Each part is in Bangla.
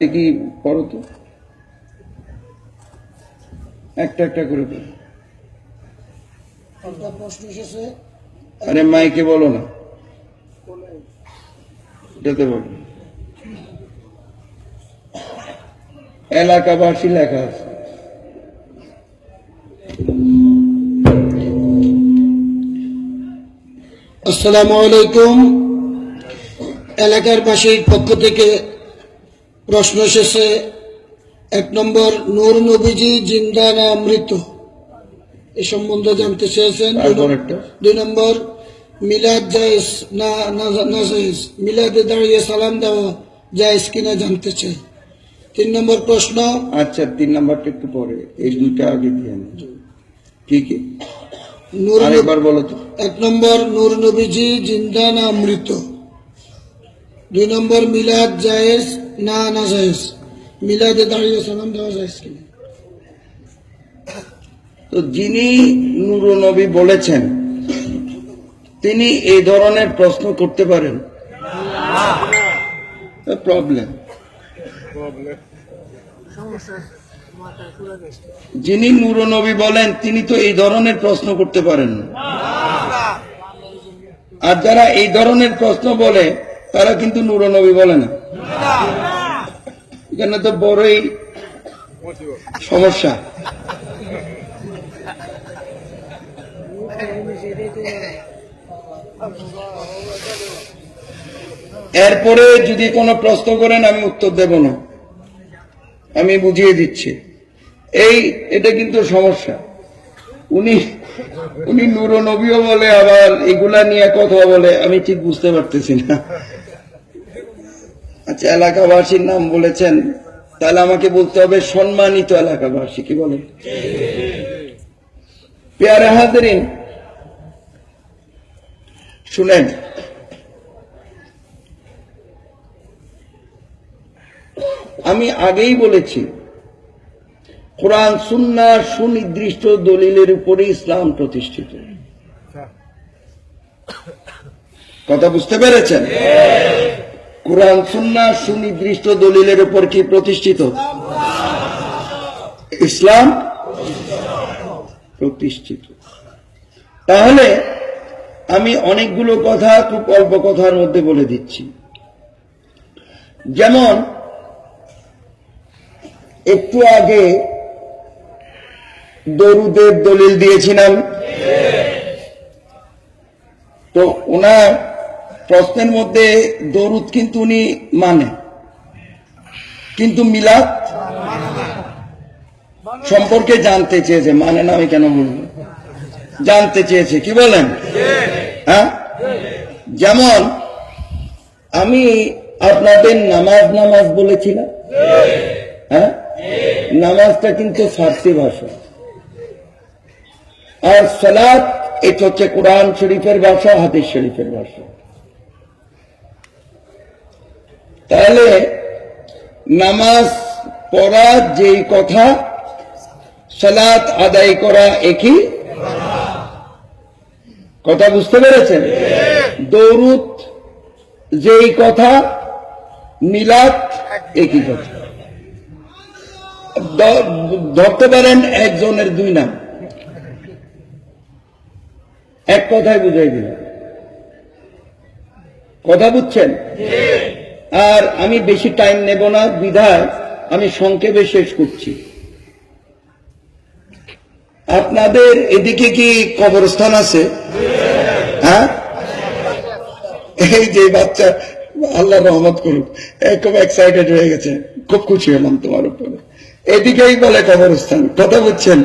কি পড়ো তো? একটা একটা করে পড়ো। আরে মাইকে বলো না। এটাতে বলো এলাকাবাসী লেখা আছে। আসসালামু আলাইকুম। এলাকার বাসীর পক্ষ থেকে প্রশ্ন শেষে এক নম্বর নূর নবীজি জিন্দা না মৃত? এ সম্বন্ধে জানতে চেয়েছেন। দুই নম্বর মিলাদ জায়েজ না না- জায়েজ? মিলাদে দাঁড়িয়ে সালাম দেওয়া জায়েজ কিনা জানতে চাই। তিন নম্বর প্রশ্ন। আচ্ছা তিন নাম্বারটা একটু পরে। এই দুইটা আগে দিয়ে কি কি? নূর আরেকবার বলো তো। এক নম্বর নূর নবীজি জিন্দা না মৃত? দুই নম্বর মিলাদ জায়েজ না না জায়েজ? মিলাদে দাঁড়িয়ে সালাম দেওয়া জায়েজ কিনা তো যিনি নূরনবী বলেছেন তিনি এই ধরনের প্রশ্ন করতে পারেন। প্রবলেম যিনি নূরনবী বলেন তিনি তো এই ধরনের প্রশ্ন করতে পারেন না। আর যারা এই ধরনের প্রশ্ন বলে তারা কিন্তু নূরনবী বলে না। এখানে তো বড়ই সমস্যা। এরপরে যদি কোনো প্রশ্ন করেন, আমি উত্তর দেব না। আমি বুঝিয়ে দিচ্ছি। এই, এটা কিন্তু সমস্যা। উনি উনি নবীও বলে, আবার এগুলা নিয়ে কথা বলে, আমি ঠিক বুঝতে পারতেছি না। আচ্ছা এলাকাবাসীর নাম বলেছেন। তাহলে আমাকে বলতে হবে সম্মানিত এলাকাবাসী কি বলেন? পেয়ারে হাজারিন শুনেন। আমি আগেই বলেছি কোরআন সুন্না সুনির্দিষ্ট দলিলের উপরে ইসলাম প্রতিষ্ঠিত। কথা বুঝতে পেরেছেন? কোরআন সুন্না সুনির্দিষ্ট দলিলের উপর কি প্রতিষ্ঠিত? ইসলাম প্রতিষ্ঠিত। তাহলে আমি অনেকগুলো কথা, খুব অল্প কথার মধ্যে বলে দিচ্ছি। যেমন, একটু আগে দরুদের দলিল দিয়েছিলাম। তো ওনার প্রশ্নের মধ্যে দরুদ কিন্তু উনি মানে। কিন্তু মিলাদ সম্পর্কে জানতে চেয়েছে। মানে না আমি কেন বলব? জানতে চেয়েছে। কি বলেন? হ্যাঁ? যেমন আমি আপনাদের নামাজ নামাজ বলেছিলাম। হ্যাঁ? নামাজটা কিন্তু ফার্সি ভাষা। আর সালাত, এটা হচ্ছে কোরআন শরীফের ভাষা, হাদিস শরীফের ভাষা। তাহলে নামাজ পড়া যেই কথা, সালাত আদায় করা একই? কথা বুঝতে পেরেছেন? দৌরুদ যেই কথা, মিলাদ একই কথা। ধরতে পারেন একজনের দুই নাম। এক কথায় বুঝাই দিলাম। কথা বুঝছেন? আর আমি বেশি টাইম নেব না বিধায় আমি সংক্ষেপে শেষ করছি। আপনাদের এদিকে কি কবরস্থান আছে? হ্যাঁ? এই যে বাচ্চা, আল্লাহ রহমত করুক খুব এক্সাইটেড হয়ে গেছে, খুব খুশি হলাম তোমার উপরে। এদিকেই বলে কবরস্থান, কথা বুঝছেন?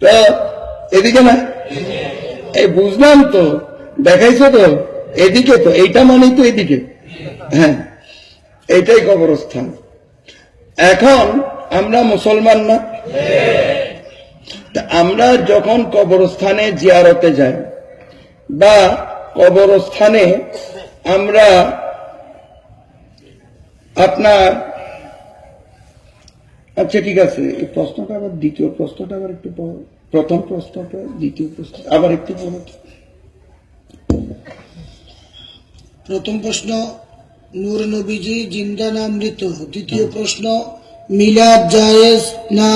তো এদিকে না? এই বুঝলাম তো, দেখাইছো তো, এদিকে তো, এইটা মানেই তো এদিকে। হ্যাঁ এইটাই কবরস্থান। এখন আমরা মুসলমান না? আমরা যখন কবরস্থানে জিয়ারতে যাই, বা কবরস্থানে আমরা আপনার আচ্ছা ঠিক আছে, এই প্রশ্নটা আবার দ্বিতীয় প্রশ্নটা আবার একটু প্রথম প্রশ্নটা, দ্বিতীয় প্রশ্ন, আবার একটু প্রথম প্রশ্ন নূর নবীজি জিন্দা না মৃত। দ্বিতীয় প্রশ্ন, মিলাদ জায়েজ না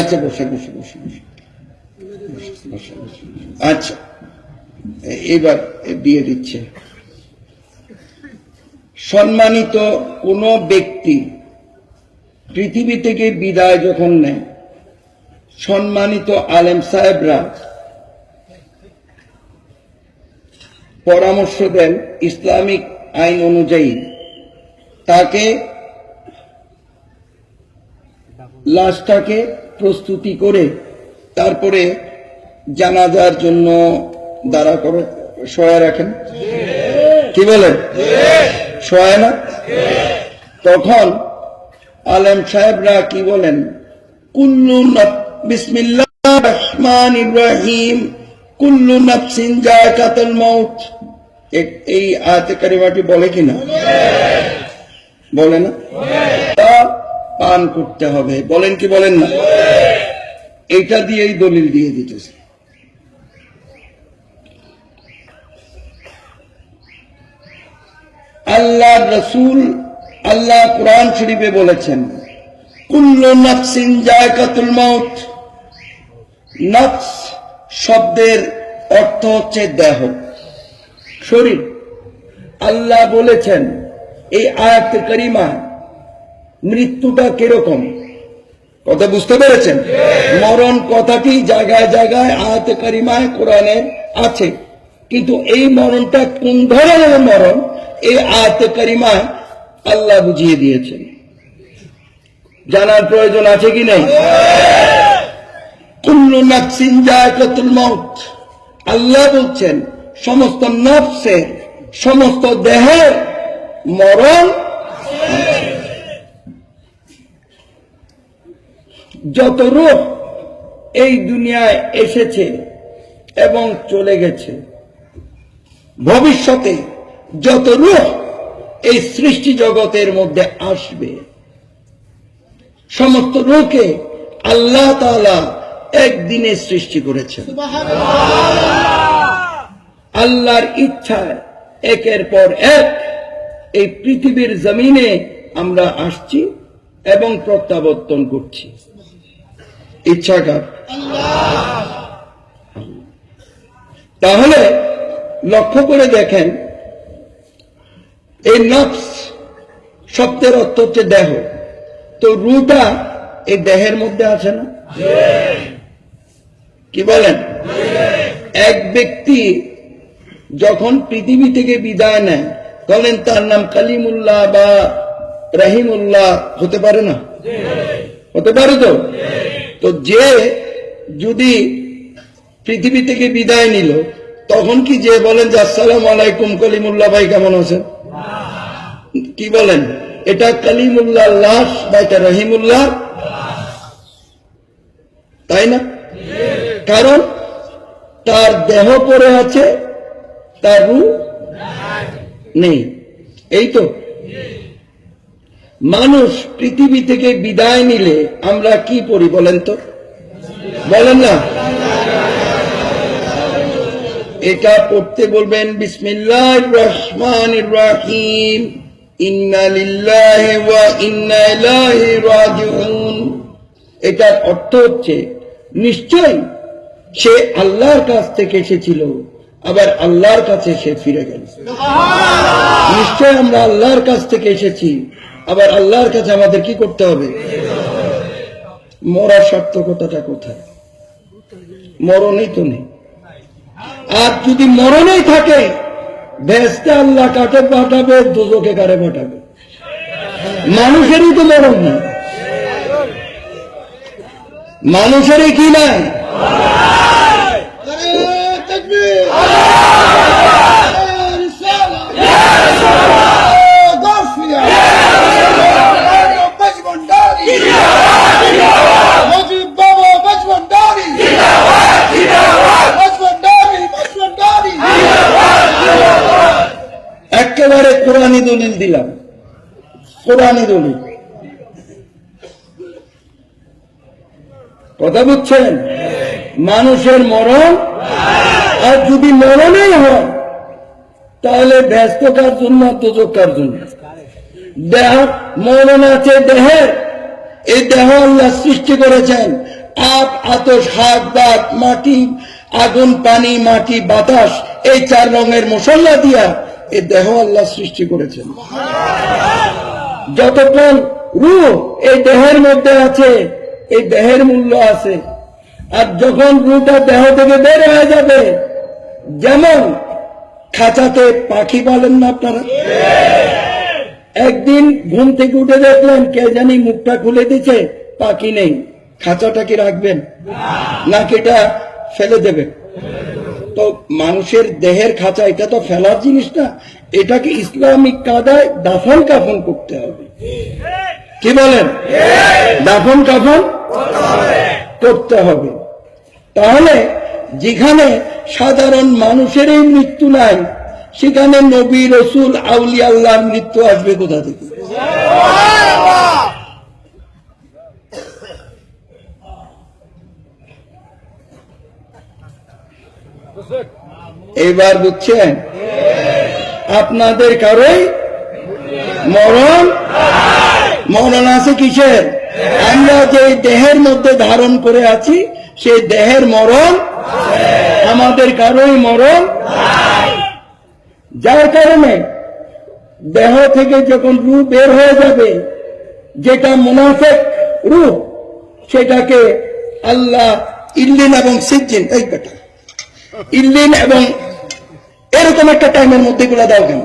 আচ্ছা বসে বসে বসে বসে। আচ্ছা এবার দিচ্ছে। সম্মানিত কোন ব্যক্তি পৃথিবী থেকে বিদায় যখন নেয়, সম্মানিত আলেম সাহেবরা পরামর্শ দেন ইসলামিক আইন অনুযায়ী তাকে লাশটাকে প্রস্তুতি করে তারপরে জানাজার জন্য দাঁড়া করে সহায় রাখেন। কি বলেন? সহায় না? তখন আলেম সাহেবরা কি বলেন? কুল্লু বিসমিল্লাহ রহমান ইব্রাহিম কুল্লু নফসিন জায়কাতুল মউত। এই আয়াতে কারিমাটি বলে কিনা? বলে না? পান করতে হবে। বলেন কি বলেন না? এটা দিয়েই দলিল দিয়ে দিতেছে। আল্লাহ রসুল আল্লাহ কোরআন শরীফে বলেছেন, কুল্লু জায়কাতুল মউত। নফস শব্দের অর্থ হচ্ছে দেহ। শরীর আল্লাহ বলেছেন, এই আয়াত করিমা মৃত্যুটা কীরকম? কথা বুঝতে পেরেছেন? মরণ কথাটি জায়গায় জায়গায় আয়াত কারিমায় কোরআনে আছে। কিন্তু এই মরণটা কোন ধরনের মরণ? এই আয়াত কারিমায় আল্লাহ বুঝিয়ে দিয়েছেন। জানার প্রয়োজন আছে কি নেই? কুল্লু নাফসিন জায়কাতুল মউত। আল্লাহ বলছেন সমস্ত নফসের সমস্ত দেহের মরণ যত রূপ এই দুনিয়ায় এসেছে এবং চলে গেছে, ভবিষ্যতে যত রূপ এই সৃষ্টি জগতের মধ্যে আসবে, সমস্ত রূপকে আল্লাহ তাআলা একদিনে সৃষ্টি করেছেন। আল্লাহর ইচ্ছায় একের পর এক এই পৃথিবীর জমিনে আমরা আসছি এবং প্রত্যাবর্তন করছি। ইচ্ছাকার তাহলে লক্ষ্য করে দেখেন এই নফস শব্দের অর্থ হচ্ছে দেহ। তো রুটা এই দেহের মধ্যে আছে না? কি বলেন? এক ব্যক্তি যখন পৃথিবী থেকে বিদায় নেয়, তখন তার নাম কালিমুল্লাহ বা রাহিমুল্লাহ হতে পারে না? হতে পারে তো? তো যে যদি পৃথিবী থেকে বিদায় নিল, তখন কি যে বলেন যে, আসসালাম আলাইকুম কলিমুল্লাহ ভাই, কেমন আছেন? কি বলেন? এটা কালিমুল্লাহ লাশ বা এটা রহিমুল্লাহ? তাই না? কারণ তার দেহ পড়ে আছে তার? রু নেই। এই তো। মানুষ পৃথিবী থেকে বিদায় নিলে আমরা কি পড়ি বলেন তো? বলেন না। এটা পড়তে বলবেন বিসমিল্লাহ রহমান রাহিম। এটার অর্থ হচ্ছে নিশ্চয় সে আল্লাহর কাছ থেকে এসেছিল। আবার আল্লাহর কাছে সে ফিরে গেল। নিশ্চয় আমরা আল্লাহর কাছ থেকে এসেছি। আবার আল্লাহর কাছে আমাদের কি করতে হবে? মরার সার্থকতাটা কোথায়? মরণই তো নেই। আর যদি মরণেই থাকে ভেস্তে আল্লাহ কাকে পাঠাবে? দুজকে কারে পাঠাবে? মানুষেরই তো মরণ নেই। মানুষেরই কি নাই? একেবারে কোরআনী দলিল দিলাম। কোরআনী দলিল। কথা বুঝছেন? মানুষের মরণ আর যদি মরণেই হয়, তাহলে ব্যস্ত কার জন্য তোজক জন্য। দেহ, মরণ আছে দেহের। এই দেহ আল্লাহ সৃষ্টি করেছেন। আপ, আতস, হাত বাত মাটি, আগুন, পানি, মাটি, বাতাস, এই চার রঙের মশলা দিয়া এই দেহ আল্লাহ সৃষ্টি করেছেন। যতক্ষণ রু এই দেহের মধ্যে আছে, এই দেহের মূল্য আছে। আর যখন রুটা দেহ থেকে বের হয়ে যাবে যেমন খাঁচাতে পাখি পালেন না আপনারা? একদিন ঘুম থেকে উঠে দেখলেন, কে জানি মুখটা খুলে দিচ্ছে পাখি নেই। খাঁচাটা কি রাখবেন? নাকি এটা ফেলে দেবেন? তো মানুষের দেহের খাঁচা, এটা তো ফেলার জিনিস না। এটাকে ইসলামিক কাদায় দাফন কাফন করতে হবে। কি বলেন? দাফন কাফন করতে হবে। তাহলে যেখানে সাধারণ মানুষেরই মৃত্যু নাই, সেখানে নবী রসুল আউলি আল্লাহর মৃত্যু আসবে কোথা থেকে? এবার বুঝছেন? আপনাদের কারোই মরণ মরণ আছে কিসের? আমরা যে দেহের মধ্যে ধারণ করে আছি সেই দেহের মরণ আমাদের কারোই মরণ যার কারণে দেহ থেকে যখন রূপ বের হয়ে যাবে, যেটা মুনাফেক রূপ, সেটাকে আল্লাহ ইল্লিন এবং সিজ্জিন, এই বেটা ইল্লিন এবং এরকম একটা টাইমের মধ্যে গুলা দাও কেন?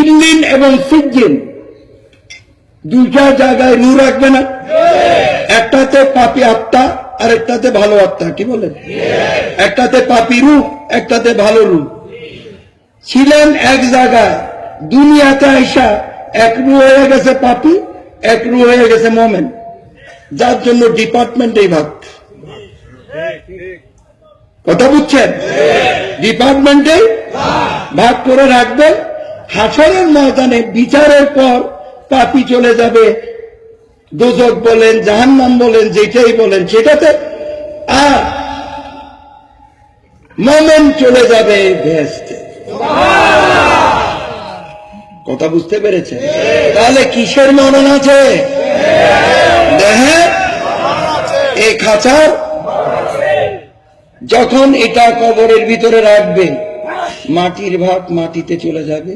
ইল্লিন এবং সিজ্জিন দুইটা জায়গায় রু রাখবে না? একটাতে পাপি আত্মা আর একটাতে ভালো আত্মা, কি বলেন? একটাতে পাপি রূপ, একটাতে ভালো রূপ। ছিলেন এক জায়গায়, দুনিয়াতে আইসা এক রু হয়ে গেছে পাপি, এক রু হয়ে গেছে মোমেন। যার জন্য ডিপার্টমেন্ট এই ভাগ কথা বুঝছেন? ডিপার্টমেন্টে ভাগ করে রাখবেন হাসরের ময়দানে বিচারের পর পাপি চলে যাবে। দোজক বলেন, জাহান্নাম বলেন যেটাই বলেন, সেটাতে আর মোমেন চলে যাবে ভেস্তে। কথা বুঝতে পেরেছে তাহলে কিসের মরণ আছে? দেহে? এই খাঁচার? যখন এটা কবরের ভিতরে রাখবে, মাটির ভাগ মাটিতে চলে যাবে।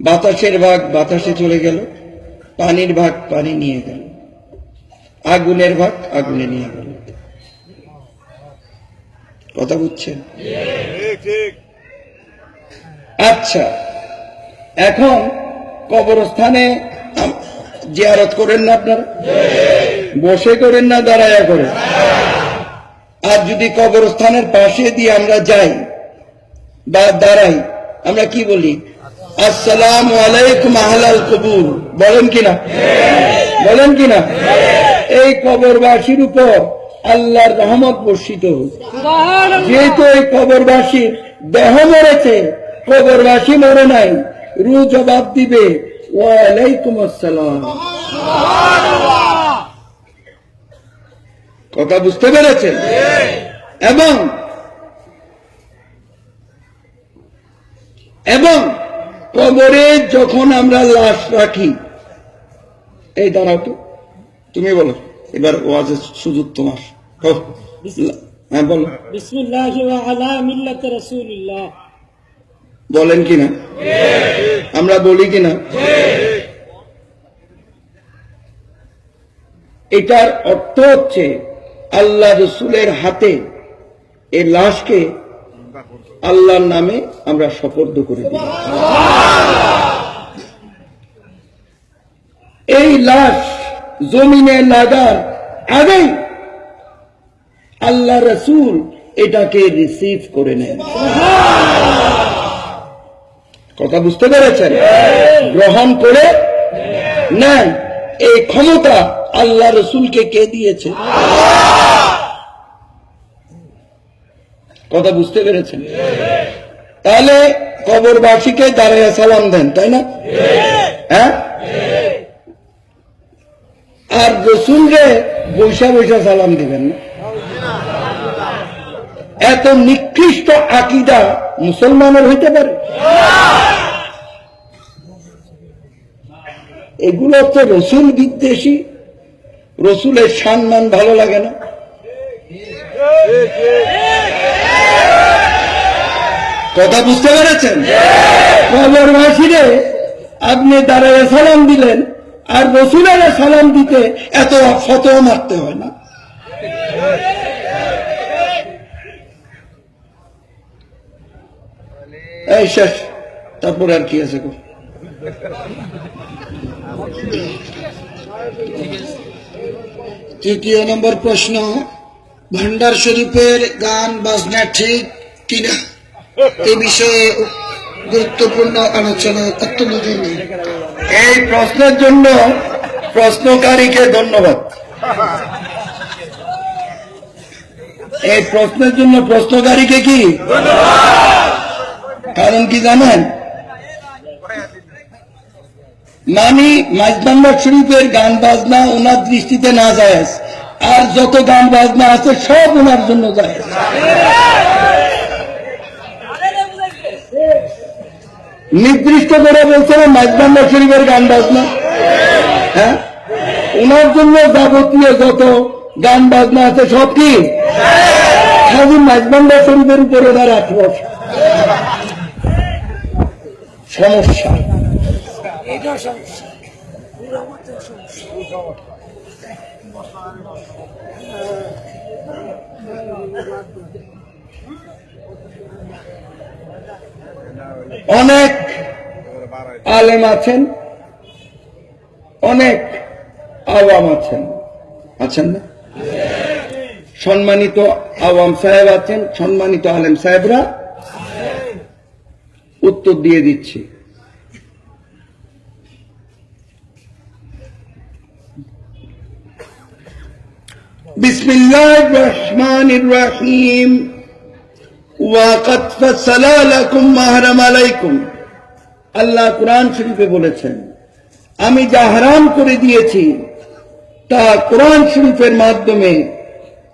বাতাসের ভাগ বাতাসে চলে গেল পানির ভাগ পানি নিয়ে গেল আগুনের ভাগ আগুনে নিয়ে গেল। কথা বুঝছেন? আচ্ছা এখন কবরস্থানে জিয়ারত করেন না আপনারা? বসে করেন না দাঁড়ায়া করেন? আর যদি কবরস্থানের পাশে দিয়ে আমরা যাই বা দাঁড়াই আমরা কি বলি? আসসালাম আলাইকুম আহলাল কবুর। বলেন কিনা বলেন কিনা এই কবরবাসীর উপর আল্লাহর রহমত বর্ষিত হোক। যেহেতু এই কবরবাসীর দেহ মরেছে কবরবাসী মরে নাই রু জবাব দিবে ওয়ালাইকুম আসসালাম। কথা বুঝতে পেরেছেন? এবং এবং কবরে যখন আমরা লাশ রাখি এই দাঁড়াও তো তুমি বলো এবার ওয়াজের সুযোগ তোমার। হ্যাঁ বলো। বলেন কিনা আমরা বলি কিনা এটার অর্থ হচ্ছে আল্লাহ রসুলের হাতে এ লাশকে আল্লাহর নামে আমরা সপর্দ করে দিই। এই লাশ জমিনে লাগার আগেই আল্লাহ রসুল এটাকে রিসিভ করে নেন। কথা বুঝতে পেরেছেন? গ্রহণ করে নেন। এই ক্ষমতা আল্লাহ রসুলকে কে দিয়েছে? কথা বুঝতে পেরেছেন? তাহলে কবরবাসীকে দাঁড়াইয়া সালাম দেন, তাই না? হ্যাঁ? আর রসুলকে বৈশা বৈশা সালাম দিবেন না। এত নিকৃষ্ট আকিদা মুসলমানের হইতে পারে? এগুলো হচ্ছে রসুল বিদ্বেষী। রসুলের সম্মান ভালো লাগে না। কথা বুঝতে পেরেছেন কবর ভাসিরে আপনি দাঁড়ায় সালাম দিলেন, আর রসুলের সালাম দিতে এত ফতোয়া মারতে হয় না এই শেষ, তারপরে আর কি আছে? তৃতীয় নম্বর প্রশ্ন ভান্ডার শরীফের গান, বাজনা ঠিক কিনা? এ বিষয়ে গুরুত্বপূর্ণ আলোচনা অত্যন্ত জরুরি এই প্রশ্নের জন্য প্রশ্নকারীকে ধন্যবাদ। এই প্রশ্নের জন্য প্রশ্নকারীকে কি? কারণ কি জানেন? মানি মাইজবান্ডার শরীফের গান, বাজনা ওনার দৃষ্টিতে না যায় আর যত গান বাজনা আছে, সব ওনার জন্য যায় নির্দিষ্ট করে বলছে না মাইজবান্ডার শরীফের গান বাজনা। হ্যাঁ? ওনার জন্য যাবতীয় যত গান বাজনা আছে, সব কি? খালি মাইজবান্ডার শরীফের উপরে ওনার আক্রোশ সমস্যা। অনেক আলেম আছেন, অনেক আওয়াম আছেন। আছেন না? সম্মানিত আওয়াম সাহেব আছেন, সম্মানিত আলেম সাহেবরা উত্তর দিয়ে দিচ্ছি। বিসমিল্লাহ রহমান রহিম। ওয়াকাত ফাসালা লাকুম মাহরাম আলাইকুম। আল্লাহ কোরআন শরীফে বলেছেন, আমি যা হারাম করে দিয়েছি, তা কোরআন শরীফের মাধ্যমে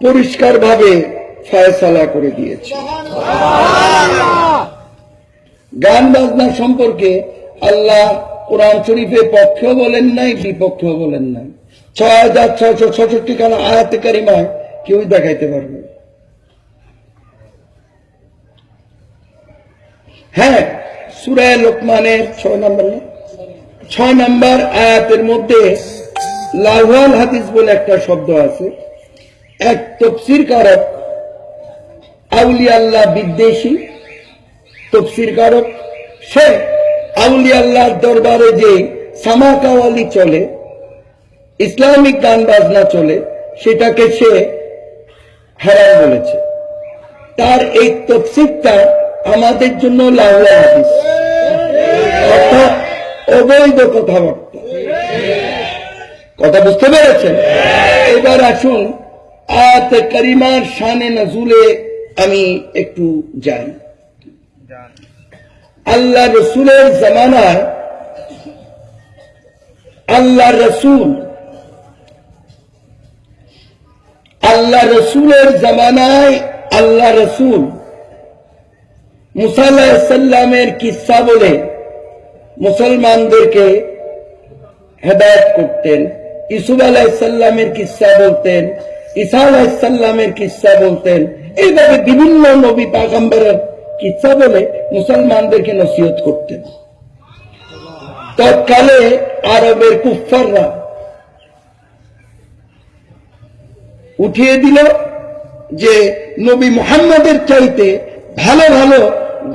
পরিষ্কারভাবে ফয়সালা করে দিয়েছি। গান বাজনা সম্পর্কে আল্লাহ কোরআন শরীফের পক্ষেও বলেন নাই, বিপক্ষেও বলেন নাই। ছয় হাজার ছয়শো ছষট্টি খানা আয়াতে কারিমায় কেউ দেখাইতে পারবে। হ্যাঁ সুরায় লোকমানের ছয় নম্বর ছয় নম্বর আয়াতের মধ্যে লাহওয়াল হাদিস বলে একটা শব্দ আছে এক তফসির কারক আউলি আল্লাহ বিদ্বেষী তফসির কারক সে আউলি আল্লাহর দরবারে যে সামাকাওয়ালি চলে ইসলামিক গান বাজনা চলে, সেটাকে সে হারাম বলেছে। তার এই তফসিরটা আমাদের জন্য লাউলা হাদিস। অর্থাৎ অবৈধ কথাবার্তা। কথা বুঝতে পেরেছেন? এবার আসুন, আয়াত করিমার শানে নজুলে আমি একটু যাই। আল্লাহ রসুলের জামানায় আল্লাহ রসুল আল্লাহ রসুলের জামানায় আল্লাহ রসুল মুসাল্লামের কিসা বলে মুসলমানদেরকে হেদায়ত করতেন ইসুফ আলাহিসাল্লামের কিসা বলতেন, ঈসা আলাহিসাল্লামের কিসা বলতেন, এইভাবে বিভিন্ন নবী পাগম্বরের কিসা বলে মুসলমানদেরকে নসিহত করতেন। তৎকালে আরবের কুফাররা উঠিয়ে দিল যে নবী মুহাম্মদের চাইতে ভালো ভালো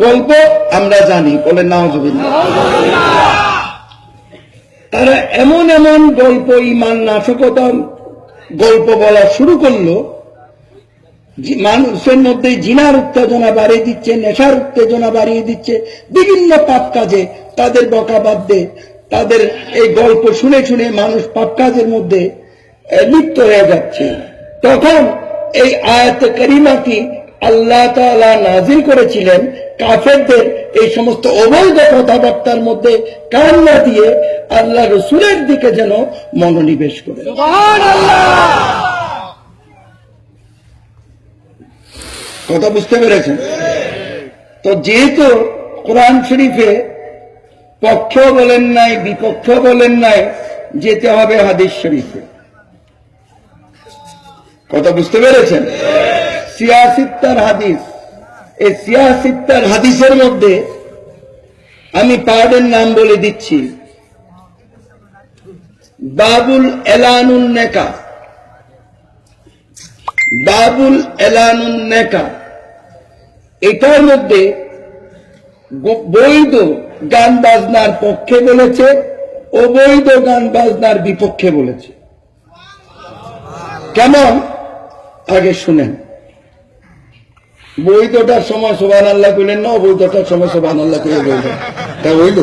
গল্প আমরা জানি। বলে নাওজবিল্লাহ। তারা এমন এমন গল্প, ইমান নাশকতা গল্প বলা শুরু করল মানুষের মধ্যে জিনার উত্তেজনা বাড়িয়ে দিচ্ছে, নেশার উত্তেজনা বাড়িয়ে দিচ্ছে, বিভিন্ন পাপ কাজে তাদের বকা বাধ্যে তাদের এই গল্প শুনে শুনে মানুষ পাপ কাজের মধ্যে লিপ্ত হয়ে যাচ্ছে। তখন এই আয়াত করিমাটি আল্লাহ তাআলা নাজিল করেছিলেন কাফেরদের এই সমস্ত অবৈধ কথাবার্তার মধ্যে কান না দিয়ে আল্লাহ রসুলের দিকে যেন মনোনিবেশ করে। কথা বুঝতে পেরেছেন? তো যেহেতু কোরআন শরীফে পক্ষ বলেন নাই বিপক্ষ বলেন নাই যেতে হবে হাদিস শরীফে। কথা বুঝতে পেরেছেন? সিয়াসিত্তার হাদিস। এই সিয়াসিত্তার হাদিসের মধ্যে আমি পাহাড়ের নাম বলে দিচ্ছি। বাবুল এলানুন নেকা। বাবুল এলানুন নেকা। এটার মধ্যে বৈধ গান বাজনার পক্ষে বলেছে অবৈধ গান বাজনার বিপক্ষে বলেছে। কেমন? আগে শুনেন। বৈধটার সময় সোবান আল্লাহ করলেন না অবৈধটার সময় সোবান আল্লাহ করে বললেন তা বৈধ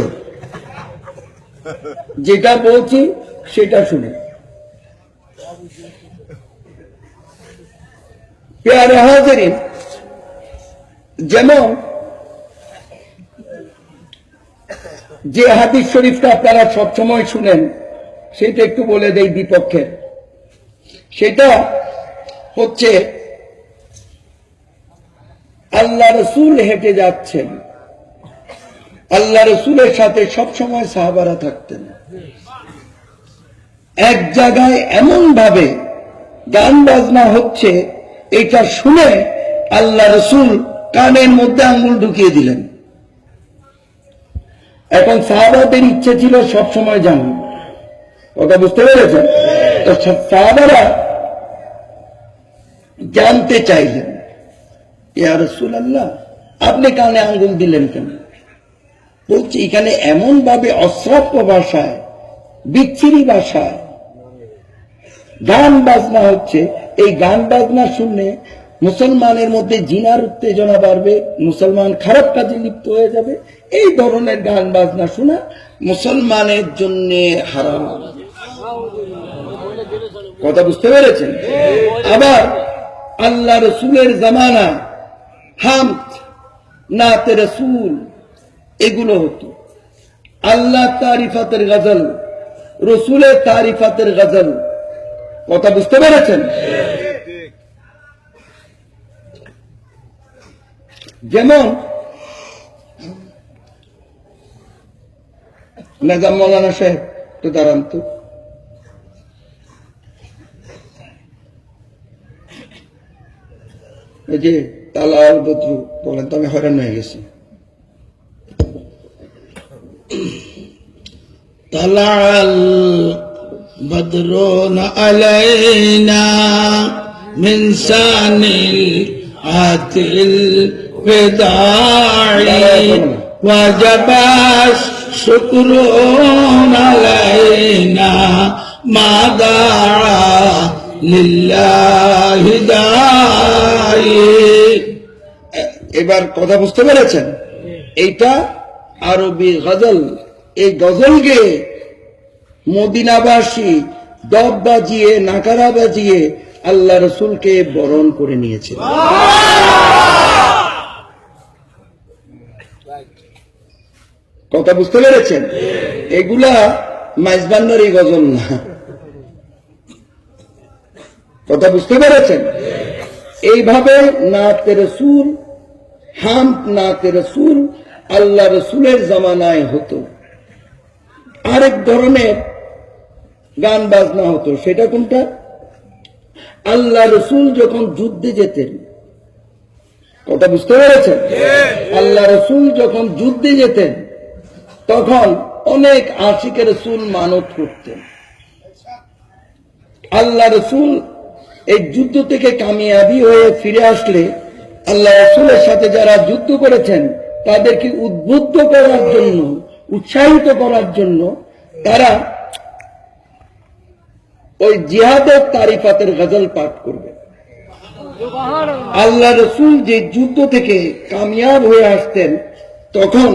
যেটা বলছি, সেটা শুনে পেয়ারে হাজারিন, যেমন যে হাদিস শরীফটা আপনারা সবসময় শুনেন, সেটা একটু বলে দেই বিপক্ষে। সেটা হচ্ছে আল্লাহ রসুল হেঁটে যাচ্ছেন। আল্লাহ রসুলের সাথে সবসময় সাহাবারা থাকতেন। এক জায়গায় এমন ভাবে গান বাজনা হচ্ছে, এটা শুনে আল্লাহ রসুল কানের মধ্যে আঙ্গুল ঢুকিয়ে দিলেন। এখন সাহাবাদের ইচ্ছে ছিল সব সময় জানুন। কথা বুঝতে পেরেছেন? সাহাবারা জানতে চাইলেন ইয়া রসুল আল্লাহ আপনি কানে আঙ্গুল দিলেন কেন? বলছি এখানে এমন ভাবে অশ্রাব্য ভাষায় বিচ্ছিরি ভাষায় গান বাজনা হচ্ছে। এই গান বাজনা শুনলে মুসলমানের মধ্যে জিনার উত্তেজনা বাড়বে মুসলমান খারাপ কাজে লিপ্ত হয়ে যাবে। এই ধরনের গান বাজনা শোনা মুসলমানের জন্য হারাম। কথা বুঝতে পেরেছেন? আবার আল্লাহ রসুলের জামানা হাম নাতে রসুল, এগুলো হতো। আল্লাহ তারিফাতের গজল, রসুলের তারিফাতের গজল। কথা বুঝতে পেরেছেন? যেমন নেজাম মৌলানা সাহেব তো দাঁড়ান তো এই যে তালাল বদরু বলেন তো আমি হয়রান হয়ে গেছি طلع البدر علينا من سانيات الوداع وجب الشكر علينا ما دعا لله داعي এবার কথা বুঝতে পেরেছেন? এইটা আরবি গজল। এই গজলকে মদিনাবাসী দব বাজিয়ে, নাকারা বাজিয়ে আল্লাহ রসুলকে বরণ করে নিয়েছিল। কথা বুঝতে পেরেছেন? এগুলা মাইজবান্ডারি গজল না। কথা বুঝতে পেরেছেন? এইভাবে নাতে রসুল, হাম নাতে রসুল, আল্লাহ রসুলের জামানায় হতো। আরেক ধরনের গান বাজনা হতো, সেটা কোনটা? আল্লাহ রসুল যখন যুদ্ধে যেতেন, কথা বুঝতে পেরেছেন? আল্লাহ রসুল যখন যুদ্ধে যেতেন, তখন অনেক আশিকের রসুল মানত করতেন। আল্লাহ রসুল এই যুদ্ধ থেকে কামিয়াবি হয়ে ফিরে আসলে আল্লাহ রসুলের সাথে যারা যুদ্ধ করেছেন তাদেরকে উদ্বুদ্ধ করার জন্য উৎসাহিত করার জন্য তারা ওই জিহাদের তারিফাতের গজল পাঠ করবে। আল্লাহ রসুল যে যুদ্ধ থেকে কামিয়াব হয়ে আসতেন তখন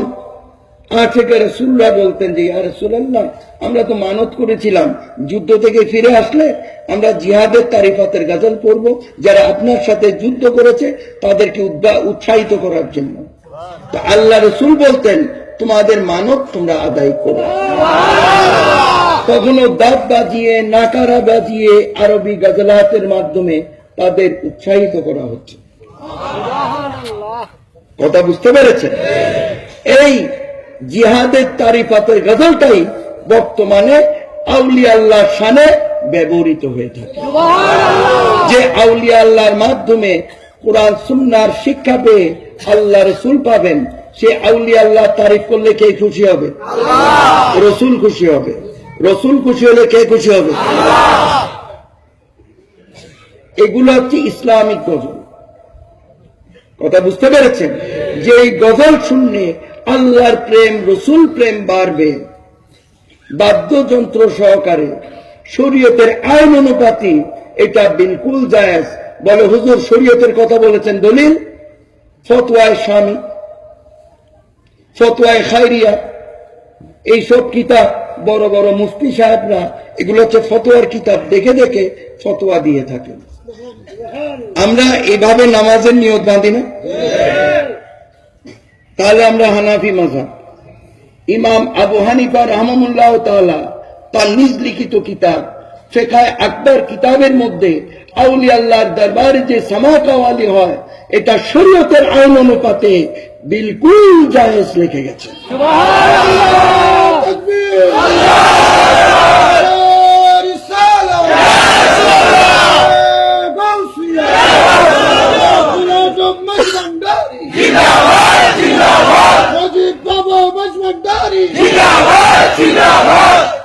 থেকে রসুল্লাহ বলতেন যে ইয়া রসুল্লাহ আমরা তো মানত করেছিলাম। যুদ্ধ থেকে ফিরে আসলে আমরা জিহাদের তারিফাতের গাজল পড়ব। যারা আপনার সাথে যুদ্ধ করেছে তাদেরকে উৎসাহিত করার জন্য। তো আল্লাহ রসুল বলতেন তোমাদের মানত তোমরা আদায় করো। কখনো দাঁত বাজিয়ে নাকারা বাজিয়ে আরবি গজলাতের মাধ্যমে তাদের উৎসাহিত করা হচ্ছে। কথা বুঝতে পেরেছেন? এই জিহাদের তারিফাতের গজলটাই বর্তমানে আউলিয়া আল্লাহর শানে ব্যবহৃত হয়ে থাকে। যে আউলিয়া আল্লাহর মাধ্যমে কোরআন সুন্নার শিক্ষা পেয়ে আল্লাহ রসুল পাবেন সে আউলিয়া আল্লাহ তারিফ করলে কে খুশি হবে? রসুল খুশি হবে। রসুল খুশি হলে কে খুশি হবে? এগুলো হচ্ছে ইসলামিক গজল। কথা বুঝতে পেরেছেন? যে এই গজল শুনলে আল্লাহর প্রেম, রসুল প্রেম বাড়বে। বাদ্যযন্ত্র সহকারে শরীয়তের আইন অনুপাতি এটা বিলকুল জায়েজ। বলে হুজুর, শরীয়তের কথা বলেছেন দলিল? ফতোয়ায় স্বামী, ফতোয়ায় খায়রিয়া এইসব কিতাব বড় বড় মুফতি সাহেবরা, এগুলো হচ্ছে ফতোয়ার কিতাব। দেখে দেখে ফতোয়া দিয়ে থাকেন। আমরা এভাবে নামাজের নিয়ত বাঁধি না? তাহলে আমরা হানাফি মাঝাব ইমাম আবু হানিফা রহমুল্লাহ তাআলা তার নিজ লিখিত কিতাব ফেখায় আকবর কিতাবের মধ্যে আউলি আল্লাহর দরবারে যে সামা কাওয়ালি হয় এটা শরীয়তের আইন অনুপাতে বিলকুল জায়েজ লিখে গেছে। Mujib Baba Majmandari. জিন্দাবাদ জিন্দাবাদ